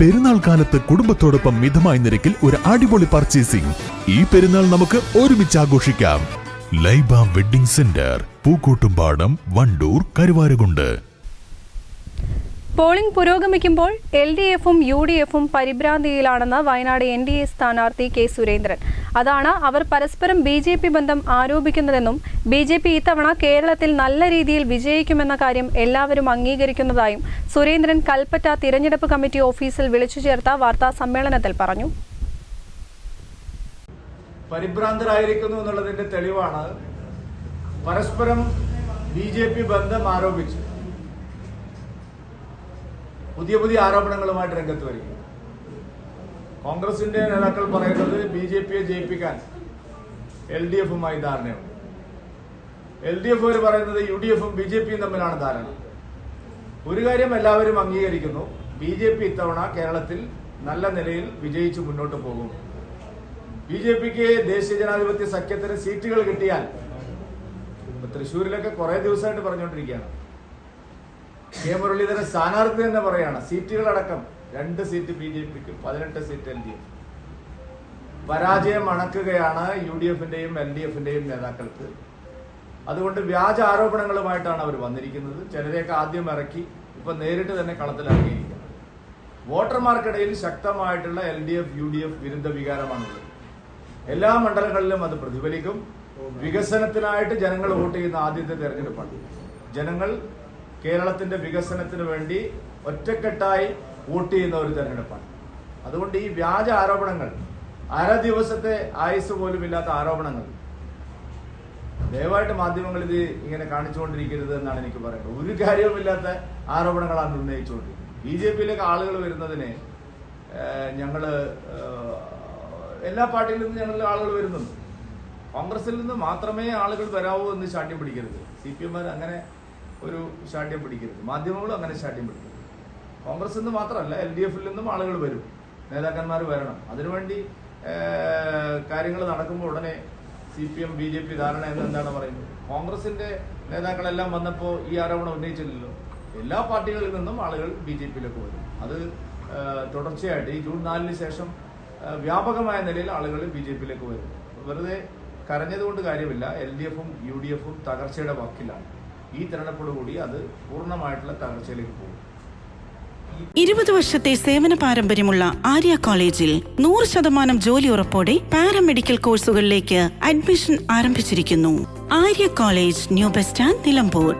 പെരുന്നാൾ കാലത്ത് കുടുംബത്തോടൊപ്പം മിതമായ നിരക്കിൽ ഒരു അടിപൊളി പർച്ചേസിംഗ് ഈ പെരുന്നാൾ നമുക്ക് ഒരുമിച്ച് ആഘോഷിക്കാം. Laiba wedding centre Pookkottumpadam Wandoor Karuvarakundu. Polling പുരോഗമിക്കുമ്പോൾ എൽ ഡി എഫും യു ഡി എഫും പരിഭ്രാന്തിയിലാണെന്ന് വയനാട് എൻ ഡി എ സ്ഥാനാർത്ഥി കെ സുരേന്ദ്രൻ. അതാണ് അവർ പരസ്പരം ബി ജെ പി ബന്ധം ആരോപിക്കുന്നതെന്നും ബി ജെ പി ഇത്തവണ കേരളത്തിൽ നല്ല രീതിയിൽ വിജയിക്കുമെന്ന കാര്യം എല്ലാവരും അംഗീകരിക്കുന്നതായും സുരേന്ദ്രൻ കൽപ്പറ്റ തിരഞ്ഞെടുപ്പ് കമ്മിറ്റി ഓഫീസിൽ വിളിച്ചു ചേർത്ത വാർത്താ സമ്മേളനത്തിൽ പറഞ്ഞു. പരിഭ്രാന്തരായിരിക്കുന്നു എന്നുള്ളതിന്റെ തെളിവാണ് പരസ്പരം ബി ജെ പി ബന്ധം ആരോപിച്ച് പുതിയ പുതിയ ആരോപണങ്ങളുമായിട്ട് രംഗത്ത് വരിക കോൺഗ്രസിന്റെ നേതാക്കൾ പറയുന്നത് ബി ജെ പിയെ ജയിപ്പിക്കാൻ എൽ ഡി എഫുമായി ധാരണയുണ്ട് എൽ ഡി എഫ് പറയുന്നത് യു ഡി എഫും ബി ജെ പിയും തമ്മിലാണ് ധാരണ. ഒരു കാര്യം എല്ലാവരും അംഗീകരിക്കുന്നു. ബി ജെ പി ഇത്തവണ കേരളത്തിൽ നല്ല നിലയിൽ വിജയിച്ച് മുന്നോട്ട് പോകും. ബി ജെ പിക്ക് ദേശീയ ജനാധിപത്യ സഖ്യത്തിന് സീറ്റുകൾ കിട്ടിയാൽ തൃശ്ശൂരിലൊക്കെ കുറെ ദിവസമായിട്ട് പറഞ്ഞുകൊണ്ടിരിക്കുകയാണ്. കെ മുരളീധരൻ സ്ഥാനാർത്ഥി തന്നെ പറയാണ്. സീറ്റുകളടക്കം രണ്ട് സീറ്റ് ബി ജെ പിക്ക് പതിനെട്ട് സീറ്റ് എൽ ഡി എഫ്. പരാജയം അണക്കുകയാണ് യു ഡി എഫിന്റെയും എൽ ഡി എഫിന്റെയും നേതാക്കൾക്ക്. അതുകൊണ്ട് വ്യാജ ആരോപണങ്ങളുമായിട്ടാണ് അവർ വന്നിരിക്കുന്നത്. ചിലരെയൊക്കെ ആദ്യം ഇറക്കി ഇപ്പൊ നേരിട്ട് തന്നെ കളത്തിലിറങ്ങിയിരിക്കുന്നത് വോട്ടർമാർക്കിടയിൽ ശക്തമായിട്ടുള്ള L D F U D F വിരുദ്ധ വികാരമാണുള്ളത്. എല്ലാ മണ്ഡലങ്ങളിലും അത് പ്രതിഫലിക്കും. വികസനത്തിനായിട്ട് ജനങ്ങൾ വോട്ട് ചെയ്യുന്ന ആദ്യത്തെ തെരഞ്ഞെടുപ്പാണ്. ജനങ്ങൾ കേരളത്തിന്റെ വികസനത്തിന് വേണ്ടി ഒറ്റക്കെട്ടായി വോട്ട് ചെയ്യുന്ന ഒരു തെരഞ്ഞെടുപ്പാണ്. അതുകൊണ്ട് ഈ വ്യാജ ആരോപണങ്ങൾ അര ദിവസത്തെ ആയുസ് പോലും ഇല്ലാത്ത ആരോപണങ്ങൾ ദയവായിട്ട് മാധ്യമങ്ങൾ ഇത് ഇങ്ങനെ കാണിച്ചുകൊണ്ടിരിക്കരുത് എന്നാണ് എനിക്ക് പറയുന്നത് ഒരു കാര്യവുമില്ലാത്ത ആരോപണങ്ങളാണ് ഉന്നയിച്ചുകൊണ്ടിരിക്കുന്നത്. ബി ജെ പിയിലേക്ക് ആളുകൾ വരുന്നതിന് ഞങ്ങൾ എല്ലാ പാർട്ടിയിൽ നിന്നും ഞങ്ങൾ ആളുകൾ വരുന്നുണ്ട്. കോൺഗ്രസിൽ നിന്ന് മാത്രമേ ആളുകൾ വരാവൂ എന്ന് ശാഠ്യം പിടിക്കരുത്. സി പി എം അങ്ങനെ ഒരു ശാഠ്യം പിടിക്കരുത്. മാധ്യമങ്ങളും അങ്ങനെ ശാഠ്യം പിടിക്കരുത്. കോൺഗ്രസിൽ നിന്ന് മാത്രമല്ല എൽ ഡി എഫിൽ നിന്നും ആളുകൾ വരും. നേതാക്കന്മാർ വരണം. അതിനുവേണ്ടി കാര്യങ്ങൾ നടക്കുമ്പോൾ ഉടനെ C P M B J P ധാരണ എന്ന് എന്താണ് പറയുന്നത്? കോൺഗ്രസിന്റെ നേതാക്കളെല്ലാം വന്നപ്പോൾ ഈ ആരോപണം ഉന്നയിച്ചില്ലല്ലോ. എല്ലാ പാർട്ടികളിൽ നിന്നും ആളുകൾ ബി ജെ പിയിലേക്ക് വരും. അത് തുടർച്ചയായിട്ട് ഈ ജൂൺ നാലിന് ശേഷം വ്യാപകമായ നിലയിൽ ആളുകൾ ബി ജെ പിയിലേക്ക് വരും. വെറുതെ കരഞ്ഞതുകൊണ്ട് കാര്യമില്ല. എൽ ഡി എഫും യു ഡി എഫും തകർച്ചയുടെ വക്കിലാണ്. ഈ തെരഞ്ഞെടുപ്പോടുകൂടി അത് പൂർണമായിട്ടുള്ള തകർച്ചയിലേക്ക് പോകും. ഇരുപത് വർഷത്തെ സേവന പാരമ്പര്യമുള്ള ആര്യ കോളേജിൽ നൂറ് ശതമാനം ജോലി ഉറപ്പോടെ പാരാമെഡിക്കൽ കോഴ്സുകളിലേക്ക് അഡ്മിഷൻ ആരംഭിച്ചിരിക്കുന്നു. Arya college new bus stand Nilambur.